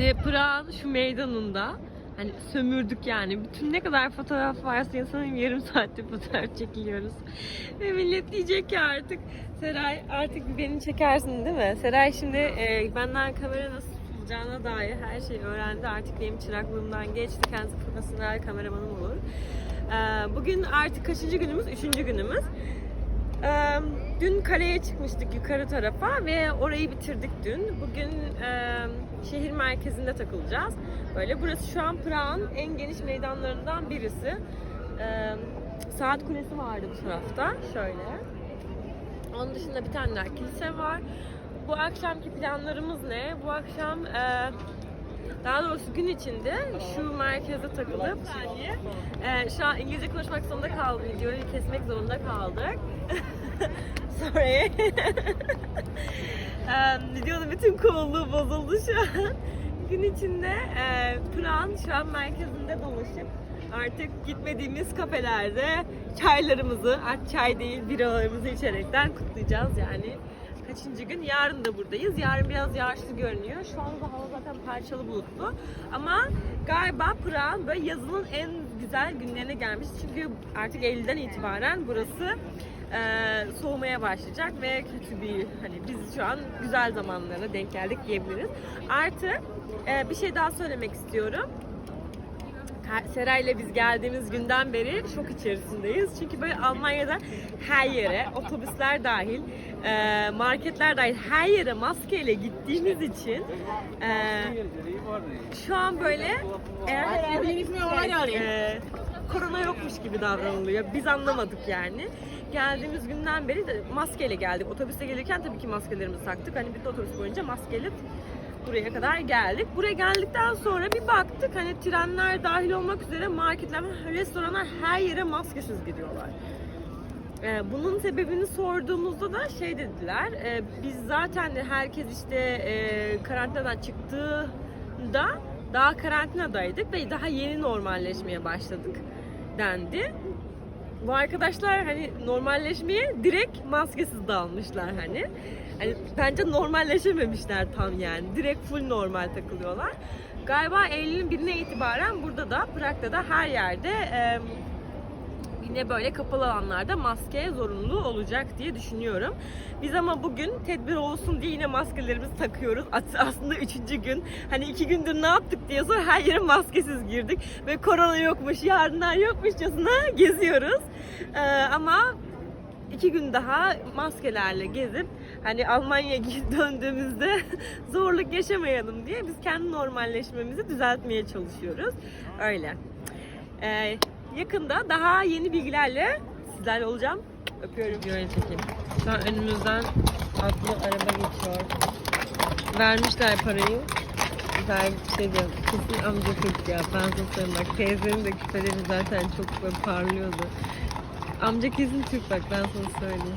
Şimdi Prag'ın şu meydanında hani sömürdük yani. Bütün ne kadar fotoğraf varsa insanın yarım saatte fotoğraf çekiliyoruz. Ve millet diyecek ki artık Seray artık beni çekersin değil mi? Seray şimdi e, benden kamera nasıl tutulacağına dair her şeyi öğrendi. Artık benim çıraklığımdan geçti. Kendisi profesyonel kameramanım olur. E, bugün artık kaçıncı günümüz? Üçüncü günümüz. Dün kaleye çıkmıştık yukarı tarafa ve orayı bitirdik dün. Bugün e, şehir merkezinde takılacağız. Böyle burası şu an Prag'ın en geniş meydanlarından birisi. Ee, Saat Kulesi vardı bu tarafta. Şöyle. Onun dışında bir tane daha kilise var. Bu akşamki planlarımız ne? Bu akşam e, daha doğrusu gün içinde şu merkeze takılıp e, şu an İngilizce konuşmak zorunda kaldım. Videoyu kesmek zorunda kaldık. Sorry. um, videonun bütün coolluğu bozuldu şu an. Gün içinde e, Prag'ın şu an merkezinde dolaşıp artık gitmediğimiz kafelerde çaylarımızı, artık çay değil biralarımızı içerekten kutlayacağız yani. Kaçıncı gün? Yarın da buradayız. Yarın biraz yağışlı görünüyor. Şu anda hava zaten parçalı bulutlu. Ama galiba Prag'ın böyle yazının en güzel günlerine gelmiş. Çünkü artık Eylül'den itibaren burası e, soğumaya başlayacak ve kötü bir hani biz şu an güzel zamanlara denk geldik diyebiliriz. Artı e, bir şey daha söylemek istiyorum. Seray'la biz geldiğimiz günden beri şok içerisindeyiz. Çünkü böyle Almanya'da her yere, otobüsler dahil, e, marketler dahil her yere maskeyle gittiğimiz için e, şu an böyle eğer herhalde e, korona yokmuş gibi davranılıyor. Biz anlamadık yani. Geldiğimiz günden beri de maskeyle geldik. Otobüste gelirken tabii ki maskelerimizi taktık. Hani bir otobüs boyunca maskeli buraya kadar geldik. Buraya geldikten sonra bir baktık hani trenler dahil olmak üzere marketler, restoranlar her yere maskesiz giriyorlar. Ee, bunun sebebini sorduğumuzda da şey dediler, e, biz zaten herkes işte e, karantinadan çıktığında daha karantinadaydık ve daha yeni normalleşmeye başladık dendi. Bu arkadaşlar hani normalleşmeye direkt maskesiz dalmışlar hani. Hani bence normalleşememişler tam yani. Direkt full normal takılıyorlar. Galiba Eylül'ün birine itibaren burada da Prag'da da her yerde e, yine böyle kapalı alanlarda maske zorunlu olacak diye düşünüyorum. Biz ama bugün tedbir olsun diye yine maskelerimizi takıyoruz. As- Aslında üçüncü gün. Hani iki gündür ne yaptık diye sonra her yere maskesiz girdik. Ve korona yokmuş, yarınlar yokmuşçasına geziyoruz. Ee, ama iki gün daha maskelerle gezip hani Almanya'ya döndüğümüzde zorluk yaşamayalım diye biz kendi normalleşmemizi düzeltmeye çalışıyoruz. Öyle. Ee, yakında daha yeni bilgilerle sizlerle olacağım. Öpüyorum. Videoya çekeyim. Şu an önümüzden atlı araba geçiyor. Vermişler parayı. Güzel bir şey diyor. Kesin amca kız ya. Ben söyleyeyim bak. Teyzenin de küpeleri zaten çok böyle parlıyordu. Amca kesin Türk bak ben sana söyleyeyim.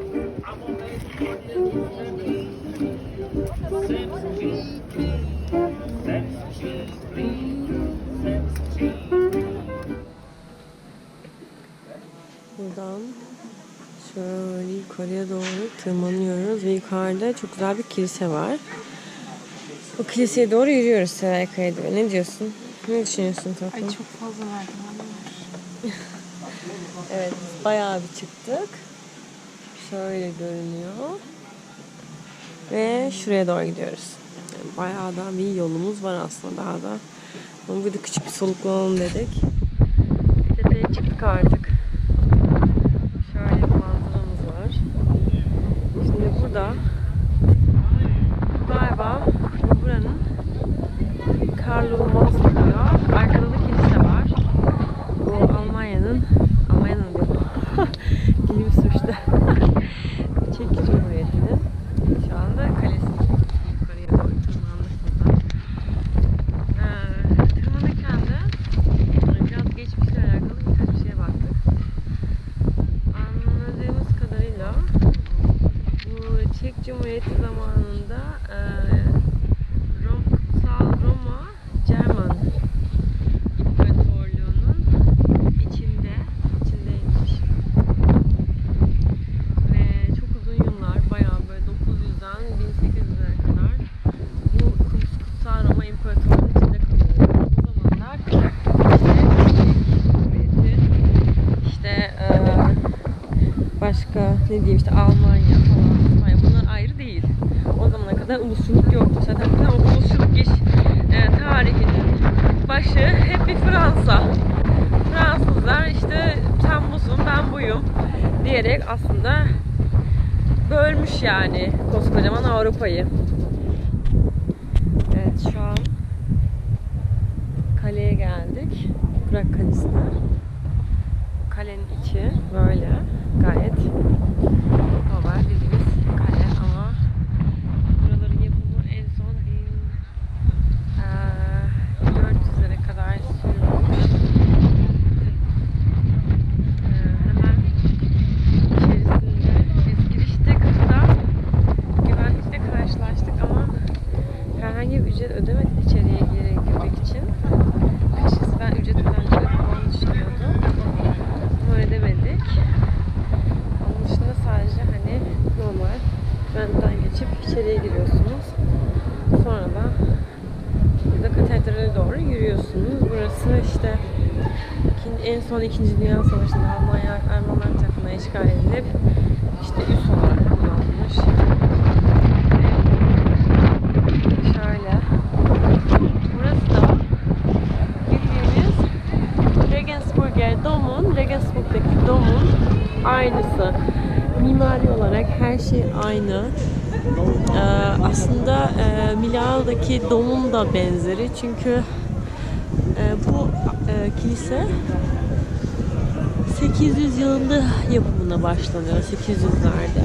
tırmanıyoruz ve yukarıda çok güzel bir kilise var. O kiliseye doğru yürüyoruz Seray Kaya'da. Ne diyorsun? Ne düşünüyorsun tatlım? Ay çok fazla merdiven var. Evet, bayağı bir çıktık. Şöyle görünüyor. Ve şuraya doğru gidiyoruz. Yani bayağı da bir yolumuz var aslında daha da. Ama burada küçük bir soluklanalım dedik. Tepeye çıktık artık. Cumhuriyeti zamanı. Aslında bölmüş yani koskocaman Avrupa'yı. Evet şu an kaleye geldik. Prag Kalesi'ne. Kalenin içi böyle gayet normal bildiğimiz kale ama buraların yapımı en son 1400'lere kadar sürüyormuş. Ee, hemen içerisinde biz girişte kapıda güvenlikle karşılaştık ama herhangi bir ücret ödemedik içeriye gire- girmek için. Açıkçası ben ücret ödeneceğini düşünüyordum. Ama ödemedik. Onun dışında sadece hani normal benden geçip içeriye giriyorsunuz. Sonra da burada katedrale doğru yürüyorsunuz. Burası işte en son 2. Dünya Savaşı'nda Almanya Almanlar tarafından işgal edilip işte üs olarak kullanılmış. Şöyle. Burası da bildiğimiz Regensburger Dom'un, Regensburg'daki Dom'un aynısı. Mimari olarak her şey aynı. Ee, aslında e, Milano'daki Dom'un da benzeri çünkü e, bu e, kilise 800 yılında yapımına başlanıyor. 800'lerde.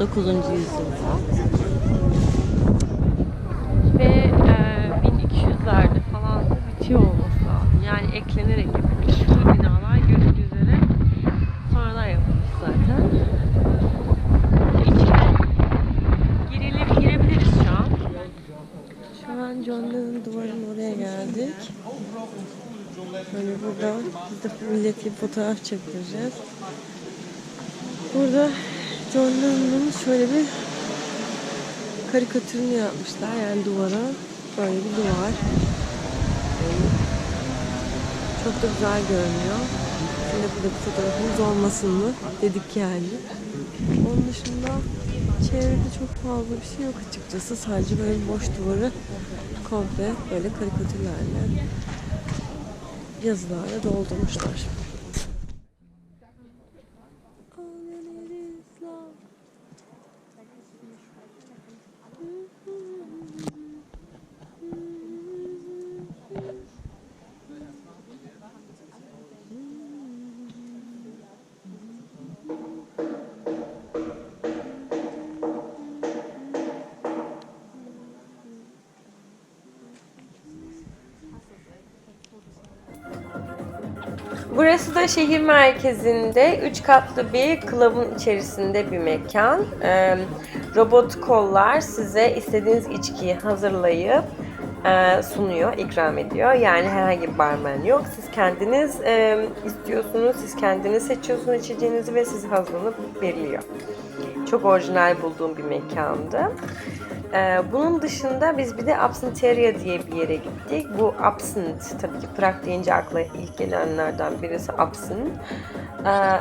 9. yüzyılda. Ve e, 1200'lerde falan da bitiyor olması lazım. Yani eklenerek yapılmış. Şu binalar görüldüğü üzere sonradan yapılmış zaten. İçine girelim, girebiliriz şu an. Şu an John Lennon duvarın oraya geldik. Hani burada biz de milleti fotoğraf çektireceğiz. Burada John Lennon'un şöyle bir karikatürünü yapmışlar yani duvara. Böyle bir duvar. Çok da güzel görünüyor. Şimdi burada bir fotoğrafımız olmasın mı dedik yani. Onun dışında çevrede çok fazla bir şey yok açıkçası. Sadece böyle boş duvarı komple böyle karikatürlerle yazılarla doldurmuşlar. Burası da şehir merkezinde 3 katlı bir klubun içerisinde bir mekan. Ee, robot kollar size istediğiniz içkiyi hazırlayıp e, sunuyor, ikram ediyor. Yani herhangi bir barmen yok. Siz kendiniz e, istiyorsunuz, siz kendiniz seçiyorsunuz içeceğinizi ve size hazırlanıp veriliyor. Çok orijinal bulduğum bir mekandı. Ee, bunun dışında biz bir de Absinteria diye bir yere gittik. Bu absint, tabii ki Prag deyince akla ilk gelenlerden birisi absint. Ee,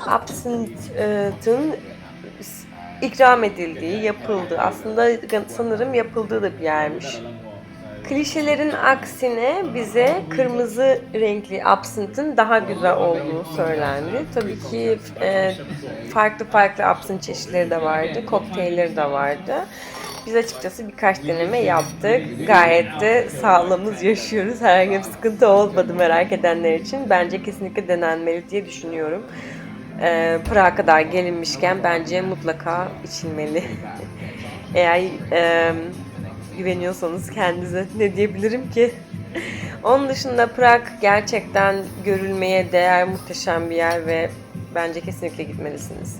ikram edildiği, yapıldığı, aslında sanırım yapıldığı da bir yermiş. Klişelerin aksine bize kırmızı renkli absintın daha güzel olduğu söylendi. Tabii ki e, farklı farklı absint çeşitleri de vardı, kokteylleri de vardı. Biz açıkçası birkaç deneme yaptık. Gayet de sağlamız yaşıyoruz. Herhangi bir sıkıntı olmadı merak edenler için. Bence kesinlikle denenmeli diye düşünüyorum. Ee, Prag'a kadar gelinmişken bence mutlaka içilmeli. Eğer e, güveniyorsanız kendinize ne diyebilirim ki? Onun dışında Prag gerçekten görülmeye değer muhteşem bir yer ve bence kesinlikle gitmelisiniz.